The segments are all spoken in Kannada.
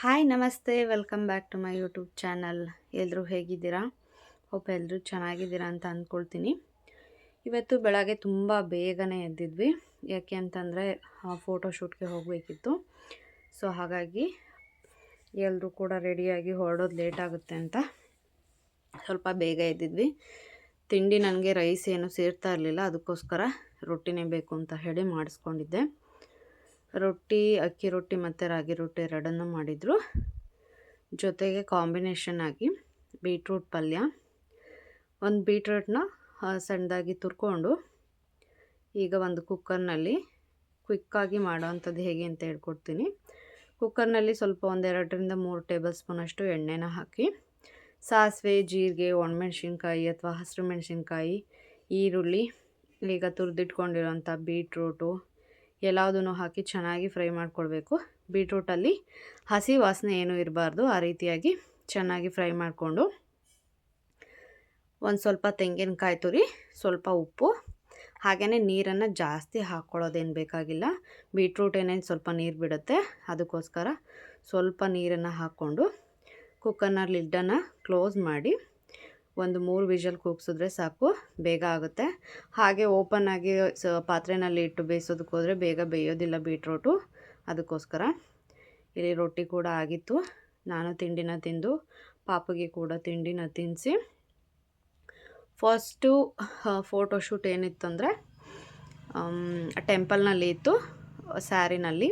ಹಾಯ್ ನಮಸ್ತೆ, welcome back to my YouTube channel. ಎಲ್ಲರೂ ಹೇಗಿದ್ದೀರಾ? ಒಬ್ಬ ಎಲ್ಲರೂ ಚೆನ್ನಾಗಿದ್ದೀರಾ ಅಂತ ಅಂದ್ಕೊಳ್ತೀನಿ. ಇವತ್ತು ಬೆಳಗ್ಗೆ ತುಂಬ ಬೇಗನೆ ಎದ್ದಿದ್ವಿ. ಯಾಕೆ ಅಂತಂದರೆ ಫೋಟೋಶೂಟ್ಗೆ ಹೋಗಬೇಕಿತ್ತು. ಸೊ ಹಾಗಾಗಿ ಎಲ್ಲರೂ ಕೂಡ ರೆಡಿಯಾಗಿ ಹೊರಡೋದು ಲೇಟ್ ಆಗುತ್ತೆ ಅಂತ ಸ್ವಲ್ಪ ಬೇಗ ಎದ್ದಿದ್ವಿ. ತಿಂಡಿ ನನಗೆ ರೈಸ್ ಏನು ಸೇರ್ತಾ ಇರಲಿಲ್ಲ, ಅದಕ್ಕೋಸ್ಕರ ರೊಟ್ಟಿನೇ ಬೇಕು ಅಂತ ಹೇಳಿ ಮಾಡಿಸ್ಕೊಂಡಿದ್ದೆ. ರೊಟ್ಟಿ, ಅಕ್ಕಿ ರೊಟ್ಟಿ ಮತ್ತು ರಾಗಿ ರೊಟ್ಟಿ ಎರಡನ್ನು ಮಾಡಿದರು. ಜೊತೆಗೆ ಕಾಂಬಿನೇಷನ್ ಆಗಿ ಬೀಟ್ರೂಟ್ ಪಲ್ಯ. ಒಂದು ಬೀಟ್ರೂಟ್ನ ಸಣ್ಣದಾಗಿ ತುರ್ಕೊಂಡು ಈಗ ಒಂದು ಕುಕ್ಕರ್ನಲ್ಲಿ ಕ್ವಿಕ್ಕಾಗಿ ಮಾಡೋವಂಥದ್ದು ಹೇಗೆ ಅಂತ ಹೇಳ್ಕೊಡ್ತೀನಿ. ಕುಕ್ಕರ್ನಲ್ಲಿ ಸ್ವಲ್ಪ ಒಂದೆರಡರಿಂದ ಮೂರು ಟೇಬಲ್ ಸ್ಪೂನಷ್ಟು ಎಣ್ಣೆನ ಹಾಕಿ, ಸಾಸಿವೆ, ಜೀರಿಗೆ, ಒಣಮೆಣ್ಸಿನ್ಕಾಯಿ ಅಥವಾ ಹಸಿರು ಮೆಣಸಿನ್ಕಾಯಿ, ಈರುಳ್ಳಿ, ಈಗ ತುರಿದಿಟ್ಕೊಂಡಿರೋಂಥ ಬೀಟ್ರೂಟು ಎಲ್ಲದನ್ನು ಹಾಕಿ ಚೆನ್ನಾಗಿ ಫ್ರೈ ಮಾಡಿಕೊಳ್ಬೇಕು. ಬೀಟ್ರೂಟಲ್ಲಿ ಹಸಿ ವಾಸನೆ ಏನೂ ಇರಬಾರ್ದು, ಆ ರೀತಿಯಾಗಿ ಚೆನ್ನಾಗಿ ಫ್ರೈ ಮಾಡಿಕೊಂಡು. ಒಂದು ಸ್ವಲ್ಪ ತೆಂಗಿನಕಾಯಿ ತುರಿ, ಸ್ವಲ್ಪ ಉಪ್ಪು ಹಾಗೆಯೇ ನೀರನ್ನು ಜಾಸ್ತಿ ಹಾಕ್ಕೊಳ್ಳೋದೇನು ಬೇಕಾಗಿಲ್ಲ. ಬೀಟ್ರೂಟ್ ಏನೇನು ಸ್ವಲ್ಪ ನೀರು ಬಿಡುತ್ತೆ ಅದಕ್ಕೋಸ್ಕರ ಸ್ವಲ್ಪ ನೀರನ್ನು ಹಾಕ್ಕೊಂಡು ಕುಕ್ಕರ್ನ ಲಿಡ್ಡನ್ನು ಕ್ಲೋಸ್ ಮಾಡಿ ಒಂದು ಮೂರು ವಿಷಲ್ ಕೂಗಿಸಿದ್ರೆ ಸಾಕು, ಬೇಗ ಆಗುತ್ತೆ. ಹಾಗೆ ಓಪನ್ ಆಗಿ ಸ ಪಾತ್ರೆನಲ್ಲಿ ಇಟ್ಟು ಬೇಯಿಸೋದಕ್ಕೆ ಹೋದರೆ ಬೇಗ ಬೇಯೋದಿಲ್ಲ ಬೀಟ್ರೋಟು, ಅದಕ್ಕೋಸ್ಕರ. ಇಲ್ಲಿ ರೊಟ್ಟಿ ಕೂಡ ಆಗಿತ್ತು. ನಾನು ತಿಂಡಿನ ತಿಂದು, ಪಾಪಿಗೆ ಕೂಡ ತಿಂಡಿನ ತಿನ್ನಿಸಿ ಫಸ್ಟು ಫೋಟೋಶೂಟ್ ಏನಿತ್ತಂದರೆ ಟೆಂಪಲ್ನಲ್ಲಿ ಇತ್ತು, ಸ್ಯಾರಿನಲ್ಲಿ.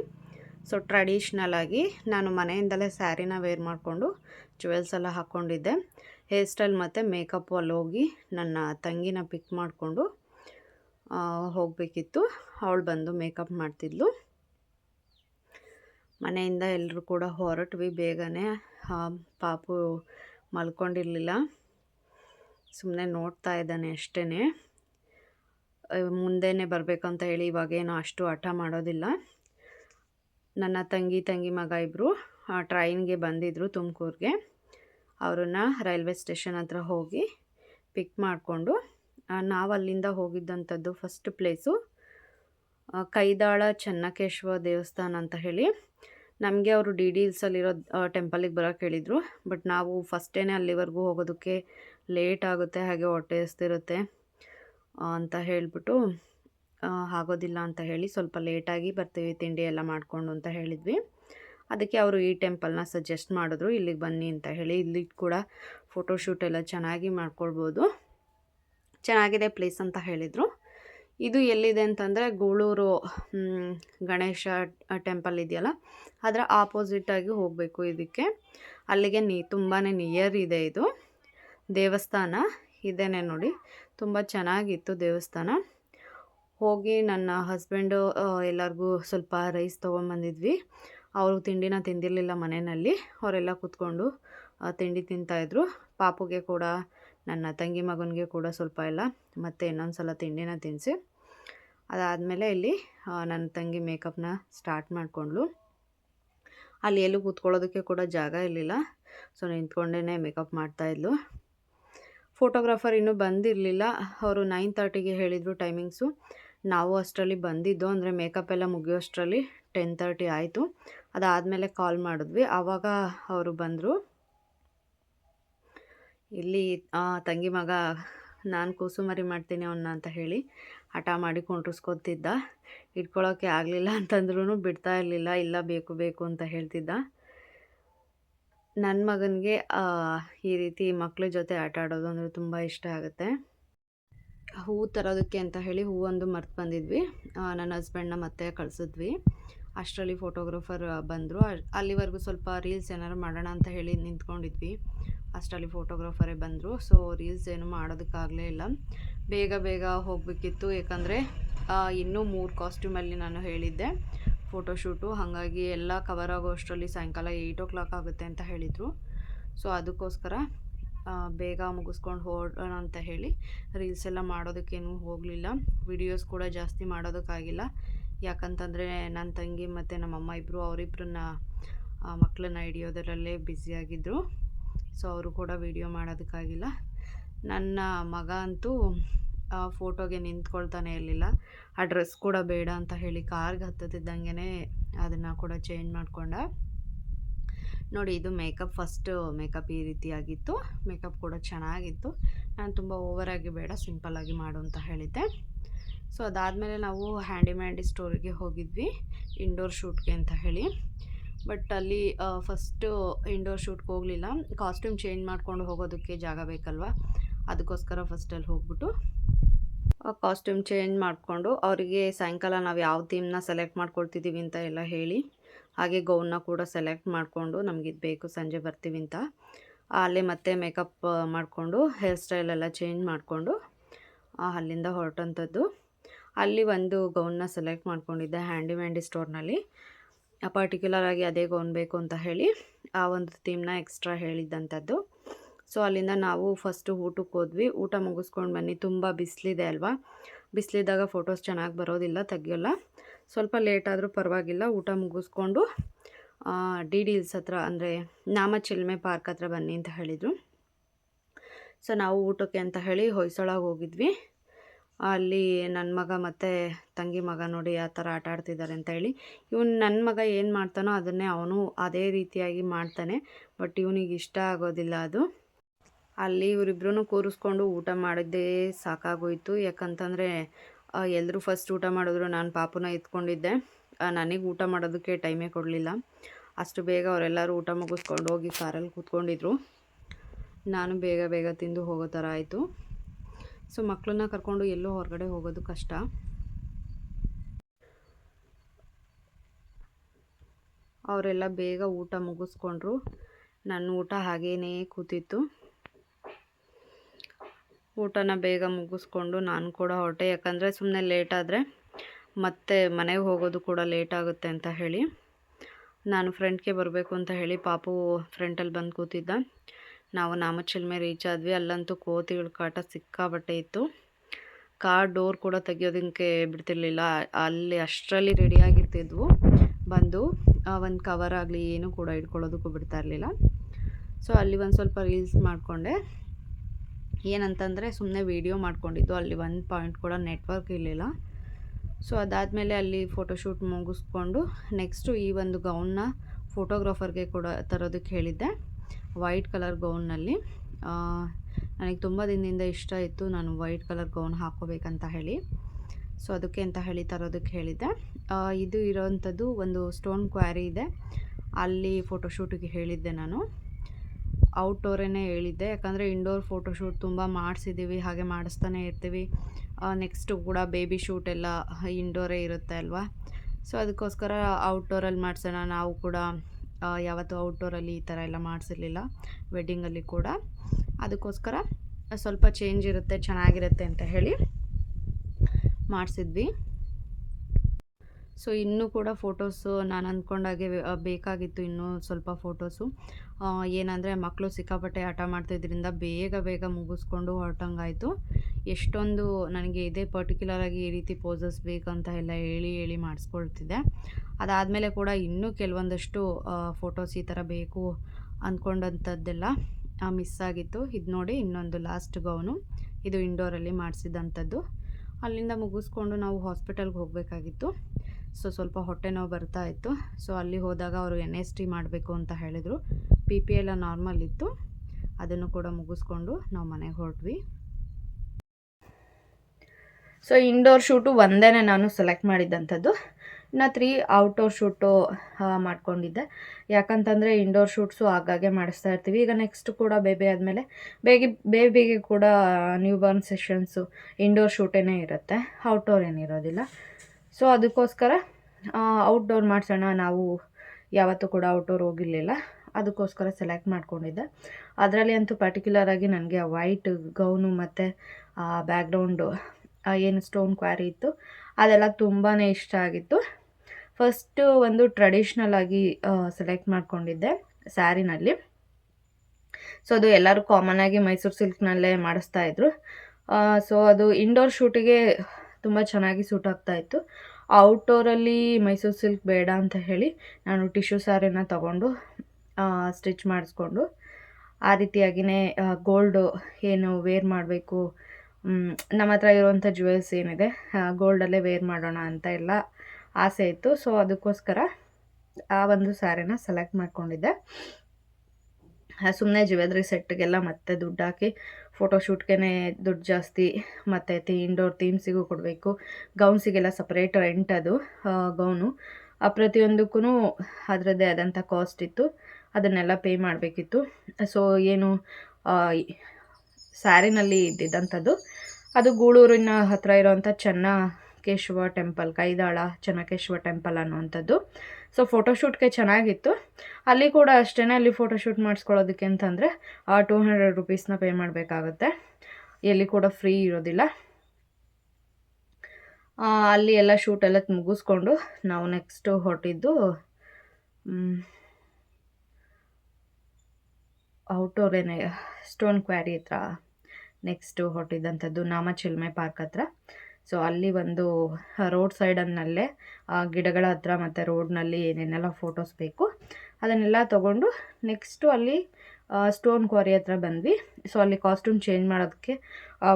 ಸೊ, ಟ್ರೆಡಿಷ್ನಲ್ ಆಗಿ ನಾನು ಮನೆಯಿಂದಲೇ ಸ್ಯಾರಿನ ವೇರ್ ಮಾಡಿಕೊಂಡು, ಜುವೆಲ್ಸ್ ಎಲ್ಲ ಹಾಕ್ಕೊಂಡಿದ್ದೆ. ಹೇರ್ ಸ್ಟೈಲ್ ಮತ್ತು ಮೇಕಪ್ ಅಲ್ಲಿ ಹೋಗಿ ನನ್ನ ತಂಗಿನ ಪಿಕ್ ಮಾಡಿಕೊಂಡು ಹೋಗಬೇಕಿತ್ತು. ಅವಳು ಬಂದು ಮೇಕಪ್ ಮಾಡ್ತಿದ್ಲು. ಮನೆಯಿಂದ ಎಲ್ಲರೂ ಕೂಡ ಹೊರಟ್ವಿ. ಬೇಗನೆ ಪಾಪು ಮಲ್ಕೊಂಡಿರಲಿಲ್ಲ. ಸುಮ್ಮನೆ ನೋಡ್ತಾ ಇದ್ದಾನೆ ಅಷ್ಟೇ ಮುಂದೆನೇ ಬರಬೇಕಂತ ಹೇಳಿ ಇವಾಗೇನು ಅಷ್ಟು ಹಠ ಮಾಡೋದಿಲ್ಲ. ನನ್ನ ತಂಗಿ ತಂಗಿ ಮಗ ಇಬ್ಬರು ಟ್ರೈನ್ಗೆ ಬಂದಿದ್ದರು ತುಮಕೂರಿಗೆ. ಅವರನ್ನು ರೈಲ್ವೆ ಸ್ಟೇಷನ್ ಹತ್ರ ಹೋಗಿ ಪಿಕ್ ಮಾಡಿಕೊಂಡು ನಾವು ಅಲ್ಲಿಂದ ಹೋಗಿದ್ದಂಥದ್ದು ಫಸ್ಟ್ ಪ್ಲೇಸು ಕೈದಾಳ ಚೆನ್ನಕೇಶ್ವರ ದೇವಸ್ಥಾನ ಅಂತ ಹೇಳಿ. ನಮಗೆ ಅವರು ಡಿ ಡಿ ಇಲ್ಸಲ್ಲಿರೋ ಟೆಂಪಲಿಗೆ ಬರೋಕ್ಕೆ ಹೇಳಿದರು ಬಟ್ ನಾವು ಫಸ್ಟೇ ಅಲ್ಲಿವರೆಗೂ ಹೋಗೋದಕ್ಕೆ ಲೇಟ್ ಆಗುತ್ತೆ, ಹಾಗೆ ಹೊಟ್ಟೆ ಎಸ್ತಿರುತ್ತೆ ಅಂತ ಹೇಳಿಬಿಟ್ಟು ಆಗೋದಿಲ್ಲ ಅಂತ ಹೇಳಿ ಸ್ವಲ್ಪ ಲೇಟಾಗಿ ಬರ್ತೀವಿ, ತಿಂಡಿ ಎಲ್ಲ ಮಾಡಿಕೊಂಡು ಅಂತ ಹೇಳಿದ್ವಿ. ಅದಕ್ಕೆ ಅವರು ಈ ಟೆಂಪಲ್ನ ಸಜೆಸ್ಟ್ ಮಾಡಿದ್ರು, ಇಲ್ಲಿಗೆ ಬನ್ನಿ ಅಂತ ಹೇಳಿ. ಇಲ್ಲಿ ಕೂಡ ಫೋಟೋಶೂಟ್ ಎಲ್ಲ ಚೆನ್ನಾಗಿ ಮಾಡ್ಕೊಳ್ಬೋದು. ಚೆನ್ನಾಗಿದೆ ಪ್ಲೇಸ್ ಅಂತ ಹೇಳಿದರು. ಇದು ಎಲ್ಲಿದೆ ಅಂತಂದರೆ ಗೂಳೂರು ಗಣೇಶ ಟೆಂಪಲ್ ಇದೆಯಲ್ಲ, ಅದರ ಆಪೋಸಿಟಾಗಿ ಹೋಗಬೇಕು ಇದಕ್ಕೆ. ಅಲ್ಲಿಗೆ ನೀ ತುಂಬಾ ನಿಯರ್ ಇದೆ ಇದು. ದೇವಸ್ಥಾನ ಇದೇನೆ ನೋಡಿ. ತುಂಬ ಚೆನ್ನಾಗಿತ್ತು ದೇವಸ್ಥಾನ. ಹೋಗಿ ನನ್ನ ಹಸ್ಬೆಂಡು ಎಲ್ಲರಿಗೂ ಸ್ವಲ್ಪ ರೈಸ್ ತೊಗೊಂಬಂದಿದ್ವಿ. ಅವರು ತಿಂಡಿನ ತಿಂದಿರಲಿಲ್ಲ ಮನೆಯಲ್ಲಿ. ಅವರೆಲ್ಲ ಕೂತ್ಕೊಂಡು ತಿಂಡಿ ತಿಂತಾಯಿದ್ರು ಪಾಪುಗೆ ಕೂಡ, ನನ್ನ ತಂಗಿ ಮಗನಿಗೆ ಕೂಡ ಸ್ವಲ್ಪ ಎಲ್ಲ, ಮತ್ತು ಇನ್ನೊಂದು ಸಲ ತಿಂಡಿನ ತಿನ್ನಿಸಿ ಅದಾದಮೇಲೆ ಇಲ್ಲಿ ನನ್ನ ತಂಗಿ ಮೇಕಪ್ನ ಸ್ಟಾರ್ಟ್ ಮಾಡಿಕೊಂಡ್ಲು ಅಲ್ಲಿ ಎಲ್ಲೂ ಕೂತ್ಕೊಳ್ಳೋದಕ್ಕೆ ಕೂಡ ಜಾಗ ಇರಲಿಲ್ಲ. ಸೊ ನಿಂತ್ಕೊಂಡೇ ಮೇಕಪ್ ಮಾಡ್ತಾಯಿದ್ಲು ಫೋಟೋಗ್ರಾಫರ್ ಇನ್ನೂ ಬಂದಿರಲಿಲ್ಲ. ಅವರು ನೈನ್ ತರ್ಟಿಗೆ ಹೇಳಿದರು ಟೈಮಿಂಗ್ಸು ನಾವು ಅಷ್ಟರಲ್ಲಿ ಬಂದಿದ್ದು, ಅಂದರೆ ಮೇಕಪ್ ಎಲ್ಲ ಮುಗಿಯೋಷ್ಟರಲ್ಲಿ ಟೆನ್ ತರ್ಟಿ ಆಯಿತು. ಅದಾದಮೇಲೆ ಕಾಲ್ ಮಾಡಿದ್ವಿ. ಆವಾಗ ಅವರು ಬಂದರು. ಇಲ್ಲಿ ತಂಗಿ ಮಗ, ನಾನು ಕೂಸುಮರಿ ಮಾಡ್ತೀನಿ ಅವನ್ನ ಅಂತ ಹೇಳಿ ಹಠ ಮಾಡಿ ಕುಂಟ್ರಿಸ್ಕೊತಿದ್ದ ಇಟ್ಕೊಳ್ಳೋಕ್ಕೆ ಆಗಲಿಲ್ಲ ಅಂತಂದ್ರೂ ಬಿಡ್ತಾ ಇರಲಿಲ್ಲ. ಇಲ್ಲ, ಬೇಕು ಬೇಕು ಅಂತ ಹೇಳ್ತಿದ್ದ. ನನ್ನ ಮಗನಿಗೆ ಈ ರೀತಿ ಮಕ್ಕಳ ಜೊತೆ ಆಟ ಆಡೋದು ಅಂದರೆ ತುಂಬ ಇಷ್ಟ ಆಗುತ್ತೆ. ಹೂವು ತರೋದಕ್ಕೆ ಅಂತ ಹೇಳಿ ಹೂವೊಂದು ಮರ್ತು ಬಂದಿದ್ವಿ. ನನ್ನ ಹಸ್ಬೆಂಡ್ನ ಮತ್ತೆ ಕಳಿಸಿದ್ವಿ. ಅಷ್ಟರಲ್ಲಿ ಫೋಟೋಗ್ರಾಫರ್ ಬಂದರು. ಅಲ್ಲಿವರೆಗೂ ಸ್ವಲ್ಪ ರೀಲ್ಸ್ ಏನಾರು ಮಾಡೋಣ ಅಂತ ಹೇಳಿ ನಿಂತ್ಕೊಂಡಿದ್ವಿ. ಅಷ್ಟರಲ್ಲಿ ಫೋಟೋಗ್ರಾಫರೇ ಬಂದರು. ಸೊ ರೀಲ್ಸ್ ಏನು ಮಾಡೋದಕ್ಕಾಗಲೇ ಇಲ್ಲ. ಬೇಗ ಬೇಗ ಹೋಗಬೇಕಿತ್ತು. ಯಾಕಂದರೆ ಇನ್ನೂ ಮೂರು ಕಾಸ್ಟ್ಯೂಮಲ್ಲಿ ನಾನು ಹೇಳಿದ್ದೆ. ಫೋಟೋಶೂಟು ಹಾಗಾಗಿ ಎಲ್ಲ ಕವರ್ ಆಗೋ ಅಷ್ಟರಲ್ಲಿ ಸಾಯಂಕಾಲ ಏಯ್ಟ್ ಓ ಕ್ಲಾಕ್ ಆಗುತ್ತೆ ಅಂತ ಹೇಳಿದರು. ಸೊ ಅದಕ್ಕೋಸ್ಕರ ಬೇಗ ಮುಗಿಸ್ಕೊಂಡು ಹೋಗೋಣ ಅಂತ ಹೇಳಿ ರೀಲ್ಸ್ ಎಲ್ಲ ಮಾಡೋದಕ್ಕೇನು ಹೋಗಲಿಲ್ಲ. ವಿಡಿಯೋಸ್ ಕೂಡ ಜಾಸ್ತಿ ಮಾಡೋದಕ್ಕಾಗಿಲ್ಲ. ಯಾಕಂತಂದರೆ ನನ್ನ ತಂಗಿ ಮತ್ತು ನಮ್ಮಮ್ಮ ಇಬ್ಬರು ಅವರಿಬ್ಬರನ್ನ ಮಕ್ಕಳನ್ನ ಹಿಡಿಯೋದರಲ್ಲೇ ಬ್ಯುಸಿಯಾಗಿದ್ದರು ಸೊ ಅವರು ಕೂಡ ವೀಡಿಯೋ ಮಾಡೋದಕ್ಕಾಗಿಲ್ಲ. ನನ್ನ ಮಗ ಅಂತೂ ಫೋಟೋಗೆ ನಿಂತ್ಕೊಳ್ತಾನೆ ಇರಲಿಲ್ಲ. ಆ ಡ್ರೆಸ್ ಕೂಡ ಬೇಡ ಅಂತ ಹೇಳಿ ಕಾರ್ಗೆ ಹತ್ತದಿದ್ದಂಗೆ ಅದನ್ನು ಕೂಡ ಚೇಂಜ್ ಮಾಡಿಕೊಂಡ. ನೋಡಿ, ಇದು ಮೇಕಪ್ ಫಸ್ಟ್ ಮೇಕಪ್ ಈ ರೀತಿಯಾಗಿತ್ತು. ಮೇಕಪ್ ಕೂಡ ಚೆನ್ನಾಗಿತ್ತು. ನಾನು ತುಂಬ ಓವರಾಗಿ ಬೇಡ ಸಿಂಪಲ್ಲಾಗಿ ಮಾಡು ಅಂತ ಹೇಳಿದ್ದೆ. ಸೊ ಅದಾದಮೇಲೆ ನಾವು ಹ್ಯಾಂಡಿ ಮ್ಯಾಂಡಿ ಸ್ಟೋರಿಗೆ ಹೋಗಿದ್ವಿ ಇಂಡೋರ್ ಶೂಟ್ಗೆ ಅಂತ ಹೇಳಿ. ಬಟ್ ಅಲ್ಲಿ ಫಸ್ಟು ಇಂಡೋರ್ ಶೂಟ್ಗೆ ಹೋಗಲಿಲ್ಲ. ಕಾಸ್ಟ್ಯೂಮ್ ಚೇಂಜ್ ಮಾಡ್ಕೊಂಡು ಹೋಗೋದಕ್ಕೆ ಜಾಗ ಬೇಕಲ್ವ? ಅದಕ್ಕೋಸ್ಕರ ಫಸ್ಟಲ್ಲಿ ಹೋಗ್ಬಿಟ್ಟು ಕಾಸ್ಟ್ಯೂಮ್ ಚೇಂಜ್ ಮಾಡಿಕೊಂಡು ಅವರಿಗೆ ಸಾಯಂಕಾಲ ನಾವು ಯಾವ ಥೀಮ್ನ ಸೆಲೆಕ್ಟ್ ಮಾಡ್ಕೊಳ್ತಿದ್ದೀವಿ ಅಂತ ಎಲ್ಲ ಹೇಳಿ, ಹಾಗೆ ಗೌನ್ನ ಕೂಡ ಸೆಲೆಕ್ಟ್ ಮಾಡಿಕೊಂಡು ನಮಗಿದು ಬೇಕು, ಸಂಜೆ ಬರ್ತೀವಿ ಅಂತ. ಅಲ್ಲೇ ಮತ್ತೆ ಮೇಕಪ್ ಮಾಡಿಕೊಂಡು ಹೇರ್ ಸ್ಟೈಲೆಲ್ಲ ಚೇಂಜ್ ಮಾಡಿಕೊಂಡು ಅಲ್ಲಿಂದ ಹೊರಟಂಥದ್ದು ಅಲ್ಲಿ ಒಂದು ಗೌನ್ನ ಸೆಲೆಕ್ಟ್ ಮಾಡ್ಕೊಂಡಿದ್ದೆ ಹ್ಯಾಂಡಿ ಮ್ಯಾಂಡಿ ಸ್ಟೋರ್ನಲ್ಲಿ. ಪರ್ಟಿಕ್ಯುಲರ್ ಆಗಿ ಅದೇ ಗೌನ್ ಬೇಕು ಅಂತ ಹೇಳಿ ಆ ಒಂದು ಥೀಮ್ನ ಎಕ್ಸ್ಟ್ರಾ ಹೇಳಿದ್ದಂಥದ್ದು. ಸೊ ಅಲ್ಲಿಂದ ನಾವು ಫಸ್ಟು ಊಟಕ್ಕೆ ಹೋದ್ವಿ. ಊಟ ಮುಗಿಸ್ಕೊಂಡು ಬನ್ನಿ. ತುಂಬ ಬಿಸಿಲಿದೆ ಅಲ್ವಾ? ಬಿಸಿಲಿದ್ದಾಗ ಫೋಟೋಸ್ ಚೆನ್ನಾಗಿ ಬರೋದಿಲ್ಲ, ತೆಗಿಯೋಲ್ಲ. ಸ್ವಲ್ಪ ಲೇಟ್ ಆದರೂ ಪರವಾಗಿಲ್ಲ. ಊಟ ಮುಗಿಸ್ಕೊಂಡು ಡಿ ಡಿ ಇಲ್ಸ್ ಹತ್ರ ಅಂದರೆ ನಾಮಚಿಲ್ಮೆ ಪಾರ್ಕ್ ಹತ್ರ ಬನ್ನಿ ಅಂತ ಹೇಳಿದರು. ಸೊ ನಾವು ಊಟಕ್ಕೆ ಅಂತ ಹೇಳಿ ಹೊಯ್ಸೊಳಗೆ ಹೋಗಿದ್ವಿ. ಅಲ್ಲಿ ನನ್ನ ಮಗ ಮತ್ತು ತಂಗಿ ಮಗ ನೋಡಿ ಆ ಥರ ಆಟ ಆಡ್ತಿದ್ದಾರೆ ಅಂತ ಹೇಳಿ, ಇವನು ನನ್ನ ಮಗ ಏನು ಮಾಡ್ತಾನೋ ಅದನ್ನೇ ಅವನು ಅದೇ ರೀತಿಯಾಗಿ ಮಾಡ್ತಾನೆ, ಬಟ್ ಇವನಿಗೆ ಇಷ್ಟ ಆಗೋದಿಲ್ಲ ಅದು. ಅಲ್ಲಿ ಇವರಿಬ್ರು ಕೂರಿಸ್ಕೊಂಡು ಊಟ ಮಾಡಿದ್ದೇ ಸಾಕಾಗೋಯಿತು. ಯಾಕಂತಂದರೆ ಎಲ್ಲರೂ ಫಸ್ಟ್ ಊಟ ಮಾಡಿದ್ರು, ನಾನು ಪಾಪುನ ಎತ್ಕೊಂಡಿದ್ದೆ ನನಗೆ ಊಟ ಮಾಡೋದಕ್ಕೆ ಟೈಮೇ ಕೊಡಲಿಲ್ಲ. ಅಷ್ಟು ಬೇಗ ಅವರೆಲ್ಲರೂ ಊಟ ಮುಗಿಸ್ಕೊಂಡು ಹೋಗಿ ಕಾರಲ್ಲಿ ಕೂತ್ಕೊಂಡಿದ್ರು. ನಾನು ಬೇಗ ಬೇಗ ತಿಂದು ಹೋಗೋ ಥರ ಆಯಿತು. ಸೊ ಮಕ್ಕಳನ್ನ ಕರ್ಕೊಂಡು ಎಲ್ಲೋ ಹೊರಗಡೆ ಹೋಗೋದು ಕಷ್ಟ. ಅವರೆಲ್ಲ ಬೇಗ ಊಟ ಮುಗಿಸ್ಕೊಂಡ್ರು. ನನ್ನ ಊಟ ಹಾಗೇನೇ ಕೂತಿತ್ತು. ಊಟನ ಬೇಗ ಮುಗಿಸ್ಕೊಂಡು ನಾನು ಕೂಡ ಹೊರಟೆ. ಯಾಕಂದರೆ ಸುಮ್ಮನೆ ಲೇಟ್ ಆದರೆ ಮತ್ತೆ ಮನೆಗೆ ಹೋಗೋದು ಕೂಡ ಲೇಟ್ ಆಗುತ್ತೆ ಅಂತ ಹೇಳಿ. ನಾನು ಫ್ರೆಂಡ್ಗೆ ಬರಬೇಕು ಅಂತ ಹೇಳಿ ಪಾಪು ಫ್ರೆಂಟಲ್ಲಿ ಬಂದು ಕೂತಿದ್ದ. ನಾವು ನಾಮಚಿಲ್ಮೆ ರೀಚ್ ಆದ್ವಿ. ಅಲ್ಲಂತೂ ಕೋತಿಗಳ ಕಾಟ ಸಿಕ್ಕಾಬಟ್ಟೆ ಇತ್ತು. ಕಾರ್ ಡೋರ್ ಕೂಡ ತೆಗಿಯೋದಕ್ಕೆ ಬಿಡ್ತಿರ್ಲಿಲ್ಲ. ಅಲ್ಲಿ ಅಷ್ಟರಲ್ಲಿ ರೆಡಿಯಾಗಿರ್ತಿದ್ವು. ಬಂದು ಒಂದು ಕವರ್ ಆಗಲಿ, ಏನೂ ಕೂಡ ಇಟ್ಕೊಳ್ಳೋದಕ್ಕೂ ಬಿಡ್ತಾ ಇರಲಿಲ್ಲ. ಸೊ ಅಲ್ಲಿ ಒಂದು ಸ್ವಲ್ಪ ರೀಲ್ಸ್ ಮಾಡಿಕೊಂಡೆ. ಏನಂತಂದರೆ ಸುಮ್ಮನೆ ವೀಡಿಯೋ ಮಾಡ್ಕೊಂಡಿದ್ದು. ಅಲ್ಲಿ ಒಂದು ಪಾಯಿಂಟ್ ಕೂಡ ನೆಟ್ವರ್ಕ್ ಇರಲಿಲ್ಲ. ಸೊ ಅದಾದಮೇಲೆ ಅಲ್ಲಿ ಫೋಟೋಶೂಟ್ ಮುಗಿಸ್ಕೊಂಡು ನೆಕ್ಸ್ಟು ಈ ಒಂದು ಗೌನ್ನ ಫೋಟೋಗ್ರಾಫರ್ಗೆ ಕೂಡ ತರೋದಕ್ಕೆ ಹೇಳಿದ್ದೆ. ವೈಟ್ ಕಲರ್ ಗೌನ್ನಲ್ಲಿ. ನನಗೆ ತುಂಬ ದಿನದಿಂದ ಇಷ್ಟ ಇತ್ತು ನಾನು ವೈಟ್ ಕಲರ್ ಗೌನ್ ಹಾಕೋಬೇಕಂತ ಹೇಳಿ. ಸೊ, ಅದಕ್ಕೆ ಅಂತ ಹೇಳಿ ತರೋದಕ್ಕೆ ಹೇಳಿದ್ದೆ. ಇದು ಇರೋವಂಥದ್ದು ಒಂದು ಸ್ಟೋನ್ ಕ್ವಾರಿ ಇದೆ. ಅಲ್ಲಿ ಫೋಟೋಶೂಟಿಗೆ ಹೇಳಿದ್ದೆ ನಾನು. ಔಟ್ಡೋರೇನೇ ಹೇಳಿದ್ದೆ. ಯಾಕಂದರೆ ಇಂಡೋರ್ ಫೋಟೋಶೂಟ್ ತುಂಬ ಮಾಡಿಸಿದ್ದೀವಿ ಹಾಗೆ ಮಾಡಿಸ್ತಾನೆ ಇರ್ತೀವಿ. ನೆಕ್ಸ್ಟು ಕೂಡ ಬೇಬಿ ಶೂಟ್ ಎಲ್ಲ ಇಂಡೋರೇ ಇರುತ್ತೆ ಅಲ್ವಾ? ಸೊ, ಅದಕ್ಕೋಸ್ಕರ ಔಟ್ಡೋರಲ್ಲಿ ಮಾಡಿಸೋಣ, ನಾವು ಕೂಡ ಯಾವತ್ತೂ ಔಟ್ಡೋರಲ್ಲಿ ಈ ಥರ ಎಲ್ಲ ಮಾಡಿಸಿರ್ಲಿಲ್ಲ ವೆಡ್ಡಿಂಗಲ್ಲಿ ಕೂಡ. ಅದಕ್ಕೋಸ್ಕರ ಸ್ವಲ್ಪ ಚೇಂಜ್ ಇರುತ್ತೆ, ಚೆನ್ನಾಗಿರುತ್ತೆ ಅಂತ ಹೇಳಿ ಮಾಡಿಸಿದ್ವಿ. ಸೊ ಇನ್ನೂ ಕೂಡ ಫೋಟೋಸು ನಾನು ಅಂದ್ಕೊಂಡಾಗೆ ಬೇಕಾಗಿತ್ತು ಇನ್ನೂ ಸ್ವಲ್ಪ ಫೋಟೋಸು ಏನಂದರೆ ಮಕ್ಕಳು ಸಿಕ್ಕಾಪಟ್ಟೆ ಆಟ ಮಾಡ್ತಿದ್ರಿಂದ ಬೇಗ ಬೇಗ ಮುಗಿಸ್ಕೊಂಡು ಹೊರಟಂಗಾಯಿತು. ಎಷ್ಟೊಂದು ನನಗೆ ಇದೇ ಪರ್ಟಿಕ್ಯುಲರಾಗಿ ಈ ರೀತಿ ಪೋಸಸ್ ಬೇಕಂತ ಎಲ್ಲ ಹೇಳಿ ಹೇಳಿ ಮಾಡಿಸ್ಕೊಳ್ತಿದ್ದೆ. ಅದಾದಮೇಲೆ ಕೂಡ ಇನ್ನೂ ಕೆಲವೊಂದಷ್ಟು ಫೋಟೋಸ್ ಈ ಥರ ಬೇಕು ಅಂದ್ಕೊಂಡಂಥದ್ದೆಲ್ಲ ಮಿಸ್ ಆಗಿತ್ತು. ಇದು ನೋಡಿ ಇನ್ನೊಂದು ಲಾಸ್ಟ್ ಗೌನು ಇದು ಇಂಡೋರಲ್ಲಿ ಮಾಡಿಸಿದಂಥದ್ದು. ಅಲ್ಲಿಂದ ಮುಗಿಸ್ಕೊಂಡು ನಾವು ಹಾಸ್ಪಿಟಲ್ಗೆ ಹೋಗಬೇಕಾಗಿತ್ತು. ಸೊ ಸ್ವಲ್ಪ ಹೊಟ್ಟೆ ನೋವು ಬರ್ತಾ ಇತ್ತು. ಸೊ ಅಲ್ಲಿ ಹೋದಾಗ ಅವರು ಎನ್ ಎಸ್ ಟಿ ಮಾಡಬೇಕು ಅಂತ ಹೇಳಿದರು. ಪಿ ಪಿ ಎಲ್ಲ ನಾರ್ಮಲ್ ಇತ್ತು. ಅದನ್ನು ಕೂಡ ಮುಗಿಸ್ಕೊಂಡು ನಾವು ಮನೆಗೆ ಹೊರಟ್ವಿ. ಸೊ ಇಂಡೋರ್ ಶೂಟು ಒಂದೇ ನಾನು ಸೆಲೆಕ್ಟ್ ಮಾಡಿದ್ದಂಥದ್ದು ಇನ್ನು ತ್ರೀ ಔಟ್ಡೋರ್ ಶೂಟು ಮಾಡ್ಕೊಂಡಿದ್ದೆ. ಯಾಕಂತಂದರೆ ಇಂಡೋರ್ ಶೂಟ್ಸು ಆಗಾಗೆ ಮಾಡಿಸ್ತಾ ಇರ್ತೀವಿ. ಈಗ ನೆಕ್ಸ್ಟ್ ಕೂಡ ಬೇಬಿ ಆದಮೇಲೆ ಬೇಗ, ಬೇಬಿಗೆ ಕೂಡ ನ್ಯೂ ಬಾರ್ನ್ ಸೆಷನ್ಸು ಇಂಡೋರ್ ಶೂಟೇ ಇರುತ್ತೆ. ಔಟ್ಡೋರ್ ಏನಿರೋದಿಲ್ಲ ಸೊ ಅದಕ್ಕೋಸ್ಕರ ಔಟ್ಡೋರ್ ಮಾಡಿಸೋಣ. ನಾವು ಯಾವತ್ತೂ ಕೂಡ ಔಟ್ಡೋರ್ ಹೋಗಿರಲಿಲ್ಲ. ಅದಕ್ಕೋಸ್ಕರ ಸೆಲೆಕ್ಟ್ ಮಾಡ್ಕೊಂಡಿದ್ದೆ. ಅದರಲ್ಲಿ ಅಂತೂ ಪರ್ಟಿಕ್ಯುಲರಾಗಿ ನನಗೆ ವೈಟ್ ಗೌನು ಮತ್ತು ಬ್ಯಾಕ್ಗ್ರೌಂಡು ಏನು ಸ್ಟೋನ್ ಕ್ವಾರಿ ಇತ್ತು, ಅದೆಲ್ಲ ತುಂಬಾ ಇಷ್ಟ ಆಗಿತ್ತು. ಫಸ್ಟು ಒಂದು ಟ್ರೆಡಿಷ್ನಲ್ ಆಗಿ ಸೆಲೆಕ್ಟ್ ಮಾಡಿಕೊಂಡಿದ್ದೆ ಸ್ಯಾರಿನಲ್ಲಿ. ಸೊ ಅದು ಎಲ್ಲರೂ ಕಾಮನ್ ಆಗಿ ಮೈಸೂರು ಸಿಲ್ಕ್ನಲ್ಲೇ ಮಾಡಿಸ್ತಾ ಇದ್ರು. ಸೊ ಅದು ಇಂಡೋರ್ ಶೂಟಿಗೆ ತುಂಬ ಚೆನ್ನಾಗಿ ಸೂಟ್ ಆಗ್ತಾ ಇತ್ತು. ಔಟ್ಡೋರಲ್ಲಿ ಮೈಸೂರು ಸಿಲ್ಕ್ ಬೇಡ ಅಂತ ಹೇಳಿ ನಾನು ಟಿಶ್ಯೂ ಸ್ಯಾರಿನ ತಗೊಂಡು ಸ್ಟಿಚ್ ಮಾಡಿಸ್ಕೊಂಡು, ಆ ರೀತಿಯಾಗಿಯೇ ಗೋಲ್ಡು ಏನು ವೇರ್ ಮಾಡಬೇಕು ನಮ್ಮ ಹತ್ರ ಇರುವಂಥ ಜ್ಯುವೆಲ್ಸ್ ಏನಿದೆ ಗೋಲ್ಡಲ್ಲೇ ವೇರ್ ಮಾಡೋಣ ಅಂತ ಎಲ್ಲ ಆಸೆ ಇತ್ತು. ಸೊ ಅದಕ್ಕೋಸ್ಕರ ಆ ಒಂದು ಸ್ಯಾರಿನ ಸೆಲೆಕ್ಟ್ ಮಾಡ್ಕೊಂಡಿದ್ದೆ. ಸುಮ್ಮನೆ ಜ್ಯುವೆಲ್ರಿ ಸೆಟ್ಗೆಲ್ಲ ಮತ್ತೆ ದುಡ್ಡು ಹಾಕಿ ಫೋಟೋಶೂಟ್ಗೆ ದುಡ್ಡು ಜಾಸ್ತಿ ಮತ್ತು ಇಂಡೋರ್ ಥೀಮ್ಸಿಗೂ ಕೊಡಬೇಕು. ಗೌನ್ಸಿಗೆಲ್ಲ ಸಪ್ರೇಟ್ ರೆಂಟ್ ಅದು ಗೌನು ಆ ಪ್ರತಿಯೊಂದಕ್ಕೂ ಅದರದ್ದೇ ಆದಂಥ ಕಾಸ್ಟ್ ಇತ್ತು. ಅದನ್ನೆಲ್ಲ ಪೇ ಮಾಡಬೇಕಿತ್ತು. ಸೊ ಏನು ಸ್ಯಾರಿನಲ್ಲಿ ಇದ್ದಿದ್ದಂಥದ್ದು. ಅದು ಗೂಳೂರಿನ ಹತ್ತಿರ ಇರೋವಂಥ ಚೆನ್ನಕೇಶವ ಟೆಂಪಲ್, ಕೈದಾಳ ಚೆನ್ನಕೇಶವ ಟೆಂಪಲ್ ಅನ್ನುವಂಥದ್ದು. ಸೊ ಫೋಟೋಶೂಟ್ಗೆ ಚೆನ್ನಾಗಿತ್ತು. ಅಲ್ಲಿ ಕೂಡ ಅಷ್ಟೇ ಅಲ್ಲಿ ಫೋಟೋಶೂಟ್ ಮಾಡಿಸ್ಕೊಳ್ಳೋದಕ್ಕೆ ಅಂತಂದರೆ ಟೂ ಹಂಡ್ರೆಡ್ ರುಪೀಸ್ನ ಪೇ ಮಾಡಬೇಕಾಗುತ್ತೆ. ಎಲ್ಲಿ ಕೂಡ ಫ್ರೀ ಇರೋದಿಲ್ಲ. ಅಲ್ಲಿ ಎಲ್ಲ ಶೂಟ್ ಎಲ್ಲ ಮುಗಿಸ್ಕೊಂಡು ನಾವು ನೆಕ್ಸ್ಟು ಹೊರಟಿದ್ದು ಔಟೋರೇನೆ ಸ್ಟೋನ್ ಕ್ವಾರಿ ಹತ್ರ. ನೆಕ್ಸ್ಟು ಹೊರಟಿದ್ದಂಥದ್ದು ನಾಮಚಿಲ್ಮೆ ಪಾರ್ಕ್ ಹತ್ರ. ಸೊ ಅಲ್ಲಿ ಒಂದು ರೋಡ್ ಸೈಡನ್ನಲ್ಲೇ ಗಿಡಗಳ ಹತ್ರ ಮತ್ತು ರೋಡ್ನಲ್ಲಿ ಏನೇನೆಲ್ಲ ಫೋಟೋಸ್ ಬೇಕು. ಅದನ್ನೆಲ್ಲ ತೊಗೊಂಡು ನೆಕ್ಸ್ಟು ಅಲ್ಲಿ ಸ್ಟೋನ್ ಕ್ವಾರಿ ಹತ್ರ ಬಂದ್ವಿ. ಸೊ ಅಲ್ಲಿ ಕಾಸ್ಟ್ಯೂಮ್ ಚೇಂಜ್ ಮಾಡೋದಕ್ಕೆ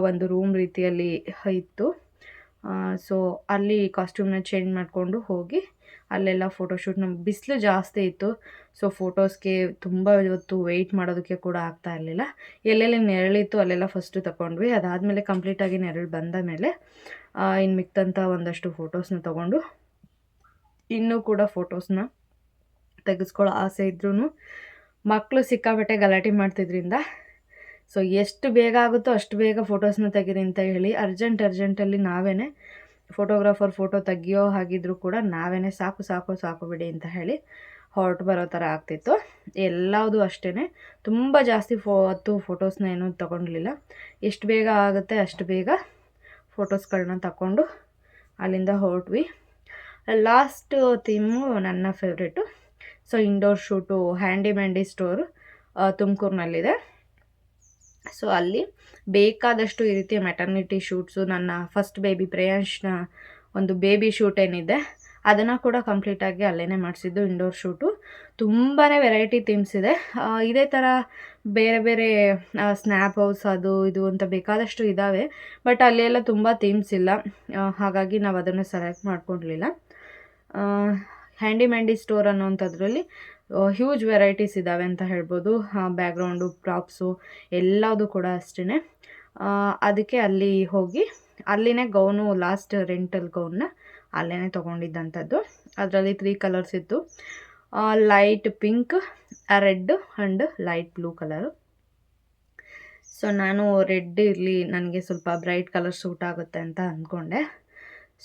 ಒಂದು ರೂಮ್ ರೀತಿಯಲ್ಲಿ ಇತ್ತು. ಸೊ ಅಲ್ಲಿ ಕಾಸ್ಟ್ಯೂಮ್ನ ಚೇಂಜ್ ಮಾಡಿಕೊಂಡು ಹೋಗಿ ಅಲ್ಲೆಲ್ಲ ಫೋಟೋಶೂಟ್ ನಮ್ಮ ಬಿಸಿಲು ಜಾಸ್ತಿ ಇತ್ತು. ಸೊ ಫೋಟೋಸ್ಗೆ ತುಂಬ ಇವತ್ತು ವೆಯ್ಟ್ ಮಾಡೋದಕ್ಕೆ ಕೂಡ ಆಗ್ತಾ ಇರಲಿಲ್ಲ. ಎಲ್ಲೆಲ್ಲಿ ನೆರಳಿತ್ತು ಅಲ್ಲೆಲ್ಲ ಫಸ್ಟು ತಗೊಂಡ್ವಿ ಅದಾದಮೇಲೆ ಕಂಪ್ಲೀಟಾಗಿ ನೆರಳು ಬಂದ ಮೇಲೆ ಇನ್ನು ಮಿಕ್ತಂಥ ಒಂದಷ್ಟು ಫೋಟೋಸ್ನ ತಗೊಂಡು ಇನ್ನೂ ಕೂಡ ಫೋಟೋಸ್ನ ತೆಗೆಸ್ಕೊಳ್ಳೋ ಆಸೆ ಇದ್ರೂ ಮಕ್ಕಳು ಸಿಕ್ಕಾಪಟ್ಟೆ ಗಲಾಟೆ ಮಾಡ್ತಿದ್ರಿಂದ ಸೊ ಎಷ್ಟು ಬೇಗ ಆಗುತ್ತೋ ಅಷ್ಟು ಬೇಗ ಫೋಟೋಸ್ನ ತೆಗೀರಿ ಅಂತ ಹೇಳಿ ಅರ್ಜೆಂಟ್ ಅರ್ಜೆಂಟಲ್ಲಿ ನಾವೇ ಫೋಟೋಗ್ರಾಫರ್ ಫೋಟೋ ತೆಗಿಯೋ ಹಾಗಿದ್ರು ಕೂಡ ನಾವೇ ಸಾಕು ಸಾಕು ಸಾಕು ಬಿಡಿ ಅಂತ ಹೇಳಿ ಹೊರಟು ಬರೋ ಥರ ಆಗ್ತಿತ್ತು. ಎಲ್ಲವೂ ಅಷ್ಟೇ ತುಂಬ ಜಾಸ್ತಿ ಫೋ, ಹೊತ್ತು ಫೋಟೋಸ್ನ ಏನೂ ತೊಗೊಂಡಿಲ್ಲ ಎಷ್ಟು ಬೇಗ ಆಗುತ್ತೆ ಅಷ್ಟು ಬೇಗ ಫೋಟೋಸ್ಗಳನ್ನ ತಗೊಂಡು ಅಲ್ಲಿಂದ ಹೊರಟ್ವಿ ಲಾಸ್ಟ್ ಥೀಮು ನನ್ನ favourite so indoor shoot Handy Mandy store ತುಮಕೂರಿನಲ್ಲಿದೆ. So ಅಲ್ಲಿ ಬೇಕಾದಷ್ಟು ಈ ರೀತಿಯ ಮೆಟರ್ನಿಟಿ ಶೂಟ್ಸು ನನ್ನ ಫಸ್ಟ್ ಬೇಬಿ ಪ್ರೇಯಾಂಶ್ನ ಒಂದು ಬೇಬಿ ಶೂಟ್ ಏನಿದೆ, ಅದನ್ನು ಕೂಡ ಕಂಪ್ಲೀಟಾಗಿ ಅಲ್ಲೇ ಮಾಡಿಸಿದ್ದು ಇಂಡೋರ್ ಶೂಟು ತುಂಬಾ ವೆರೈಟಿ ಥೀಮ್ಸ್ ಇದೆ. ಇದೇ ಥರ ಬೇರೆ ಬೇರೆ ಸ್ನ್ಯಾಪ್ ಹೌಸ್ ಅದು ಇದು ಅಂತ ಬೇಕಾದಷ್ಟು ಇದ್ದಾವೆ ಬಟ್ ಅಲ್ಲೆಲ್ಲ ತುಂಬ ಥೀಮ್ಸ್ ಇಲ್ಲ. ಹಾಗಾಗಿ ನಾವು ಅದನ್ನು ಸೆಲೆಕ್ಟ್ ಮಾಡ್ಕೊಳ್ಲಿಲ್ಲ ಹ್ಯಾಂಡಿ ಮ್ಯಾಂಡಿ ಸ್ಟೋರ್ ಅನ್ನೋವಂಥದ್ರಲ್ಲಿ ಹ್ಯೂಜ್ ವೆರೈಟೀಸ್ ಇದ್ದಾವೆ ಅಂತ ಹೇಳ್ಬೋದು. ಬ್ಯಾಕ್ಗ್ರೌಂಡು ಪ್ರಾಪ್ಸು ಎಲ್ಲದು ಕೂಡ ಅಷ್ಟೇ ಅದಕ್ಕೆ ಅಲ್ಲಿ ಹೋಗಿ ಅಲ್ಲಿನೇ ಗೌನು ಲಾಸ್ಟ್ ರೆಂಟಲ್ ಗೌನ್ನ ಅಲ್ಲೇ ತೊಗೊಂಡಿದ್ದಂಥದ್ದು. ಅದರಲ್ಲಿ ತ್ರೀ ಕಲರ್ಸ್ ಇತ್ತು. Light pink red and light blue colour so ನಾನು ರೆಡ್ ಇರಲಿ ನನಗೆ ಸ್ವಲ್ಪ ಬ್ರೈಟ್ ಕಲರ್ ಸೂಟ್ ಆಗುತ್ತೆ ಅಂತ ಅಂದ್ಕೊಂಡೆ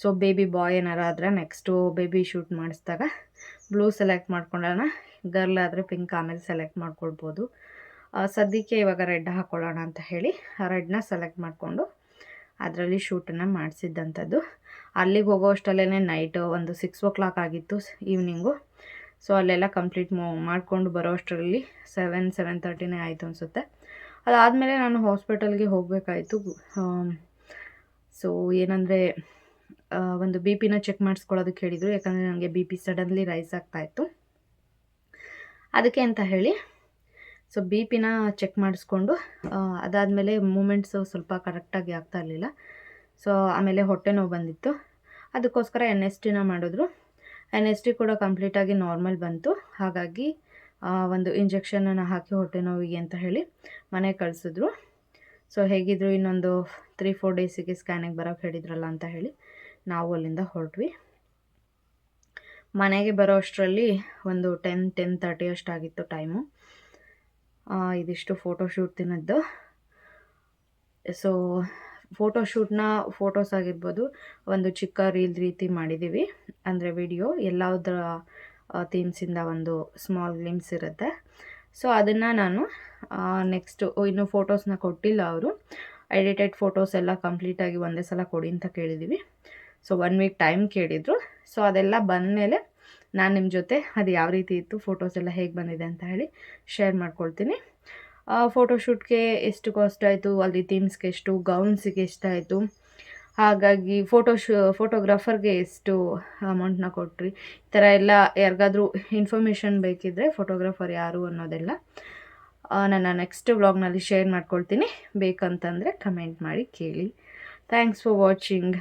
ಸೊ ಬೇಬಿ ಬಾಯ್ ಏನಾರು ಆದರೆ ನೆಕ್ಸ್ಟು ಬೇಬಿ ಶೂಟ್ ಮಾಡಿಸಿದಾಗ ಬ್ಲೂ ಸೆಲೆಕ್ಟ್ ಮಾಡ್ಕೊಳ್ಳೋಣ ಗರ್ಲ್ ಆದರೆ ಪಿಂಕ್ ಆಮೇಲೆ ಸೆಲೆಕ್ಟ್ ಮಾಡ್ಕೊಳ್ಬೋದು. ಸದ್ಯಕ್ಕೆ ಇವಾಗ ರೆಡ್ ಹಾಕ್ಕೊಳ್ಳೋಣ ಅಂತ ಹೇಳಿ ರೆಡ್ನ ಸೆಲೆಕ್ಟ್ ಮಾಡಿಕೊಂಡು ಅದರಲ್ಲಿ ಶೂಟನ್ನು ಮಾಡಿಸಿದ್ದಂಥದ್ದು ಅಲ್ಲಿಗೆ ಹೋಗೋ ಅಷ್ಟಲ್ಲೇ ನೈಟ್ ಒಂದು ಸಿಕ್ಸ್ ಓ ಕ್ಲಾಕ್ ಆಗಿತ್ತು ಈವ್ನಿಂಗು ಸೊ ಅಲ್ಲೆಲ್ಲ ಕಂಪ್ಲೀಟ್ ಮಾಡಿಕೊಂಡು ಬರೋ ಅಷ್ಟರಲ್ಲಿ ಸೆವೆನ್ ಸೆವೆನ್ ತರ್ಟಿನೇ ಆಯಿತು ಅನಿಸುತ್ತೆ. ಅದಾದಮೇಲೆ ನಾನು ಹಾಸ್ಪಿಟಲ್ಗೆ ಹೋಗಬೇಕಾಯಿತು. ಸೊ ಏನಂದರೆ ಒಂದು ಬಿ ಪಿನ ಚೆಕ್ ಮಾಡಿಸ್ಕೊಳ್ಳೋದಕ್ಕೆ ಹೇಳಿದರು. ಯಾಕಂದರೆ ನನಗೆ ಬಿ ಪಿ ಸಡನ್ಲಿ ರೈಸ್ ಆಗ್ತಾಯಿತ್ತು ಅದಕ್ಕೆ ಅಂತ ಹೇಳಿ ಸೊ ಬಿ ಪಿನ ಚೆಕ್ ಮಾಡಿಸ್ಕೊಂಡು ಅದಾದಮೇಲೆ ಮೂಮೆಂಟ್ಸು ಸ್ವಲ್ಪ ಕರೆಕ್ಟಾಗಿ ಆಗ್ತಾ ಇರಲಿಲ್ಲ. ಸೊ ಆಮೇಲೆ ಹೊಟ್ಟೆ ನೋವು ಬಂದಿತ್ತು. ಅದಕ್ಕೋಸ್ಕರ ಎನ್ ಎಸ್ ಟಿನ ಮಾಡಿದ್ರು. ಎನ್ ಎಸ್ ಟಿ ಕೂಡ ಕಂಪ್ಲೀಟಾಗಿ ನಾರ್ಮಲ್ ಬಂತು. ಹಾಗಾಗಿ ಒಂದು ಇಂಜೆಕ್ಷನನ್ನು ಹಾಕಿ ಹೊಟ್ಟೆ ನೋವಿಗೆ ಅಂತ ಹೇಳಿ ಮನೆಗೆ ಕಳಿಸಿದ್ರು. ಸೊ ಹೇಗಿದ್ರು ಇನ್ನೊಂದು ತ್ರೀ ಫೋರ್ ಡೇಸಿಗೆ ಸ್ಕ್ಯಾನಿಗೆ ಬರೋಕ್ಕೆ ಹೇಳಿದ್ರಲ್ಲ ಅಂತ ಹೇಳಿ ನಾವು ಅಲ್ಲಿಂದ ಹೊರಟ್ವಿ. ಮನೆಗೆ ಬರೋ ಅಷ್ಟರಲ್ಲಿ ಒಂದು ಟೆನ್ ಟೆನ್ ತರ್ಟಿ ಅಷ್ಟಾಗಿತ್ತು ಟೈಮು ಇದಿಷ್ಟು ಫೋಟೋಶೂಟ್ ತಿನ್ನದ್ದು. ಸೊ ಫೋಟೋಶೂಟ್ನ ಫೋಟೋಸ್ ಆಗಿರ್ಬೋದು ಒಂದು ಚಿಕ್ಕ ರೀಲ್ ರೀತಿ ಮಾಡಿದ್ದೀವಿ ಅಂದರೆ ವಿಡಿಯೋ ಎಲ್ಲದರ ಥೀಮ್ಸಿಂದ ಒಂದು ಸ್ಮಾಲ್ ಗ್ಲಿಮ್ಸ್ ಇರುತ್ತೆ. ಸೊ ಅದನ್ನು ನಾನು ನೆಕ್ಸ್ಟು ಇನ್ನೂ ಫೋಟೋಸ್ನ ಕೊಟ್ಟಿಲ್ಲ ಅವರು. ಎಡಿಟೆಡ್ ಫೋಟೋಸ್ ಎಲ್ಲ ಕಂಪ್ಲೀಟಾಗಿ ಒಂದೇ ಸಲ ಕೊಡಿ ಅಂತ ಕೇಳಿದ್ದೀವಿ ಸೊ ಒನ್ ವೀಕ್ ಟೈಮ್ ಕೇಳಿದರು. ಸೊ ಅದೆಲ್ಲ ಬಂದಮೇಲೆ ನಾನು ನಿಮ್ಮ ಜೊತೆ ಅದು ಯಾವ ರೀತಿ ಇತ್ತು ಫೋಟೋಸ್ ಎಲ್ಲ ಹೇಗೆ ಬಂದಿದೆ ಅಂತ ಹೇಳಿ ಶೇರ್ ಮಾಡ್ಕೊಳ್ತೀನಿ. ಫೋಟೋಶೂಟ್ಗೆ ಎಷ್ಟು ಕಾಸ್ಟ್ ಆಯಿತು, ಅಲ್ಲಿ ಥೀಮ್ಸ್ಗೆ ಎಷ್ಟು ಗೌನ್ಸಿಗೆ ಎಷ್ಟಾಯಿತು ಹಾಗಾಗಿ ಫೋಟೋ ಶೂ ಫೋಟೋಗ್ರಾಫರ್ಗೆ ಎಷ್ಟು ಅಮೌಂಟ್ನ ಕೊಟ್ರಿ. ಈ ಥರ ಎಲ್ಲ ಯಾರಿಗಾದರೂ ಇನ್ಫಾರ್ಮೇಷನ್ ಬೇಕಿದ್ದರೆ ಫೋಟೋಗ್ರಾಫರ್ ಯಾರು ಅನ್ನೋದೆಲ್ಲ ನಾನು ನೆಕ್ಸ್ಟ್ ವ್ಲಾಗ್ನಲ್ಲಿ ಶೇರ್ ಮಾಡ್ಕೊಳ್ತೀನಿ. ಬೇಕಂತಂದರೆ ಕಮೆಂಟ್ ಮಾಡಿ ಕೇಳಿ. Thanks for watching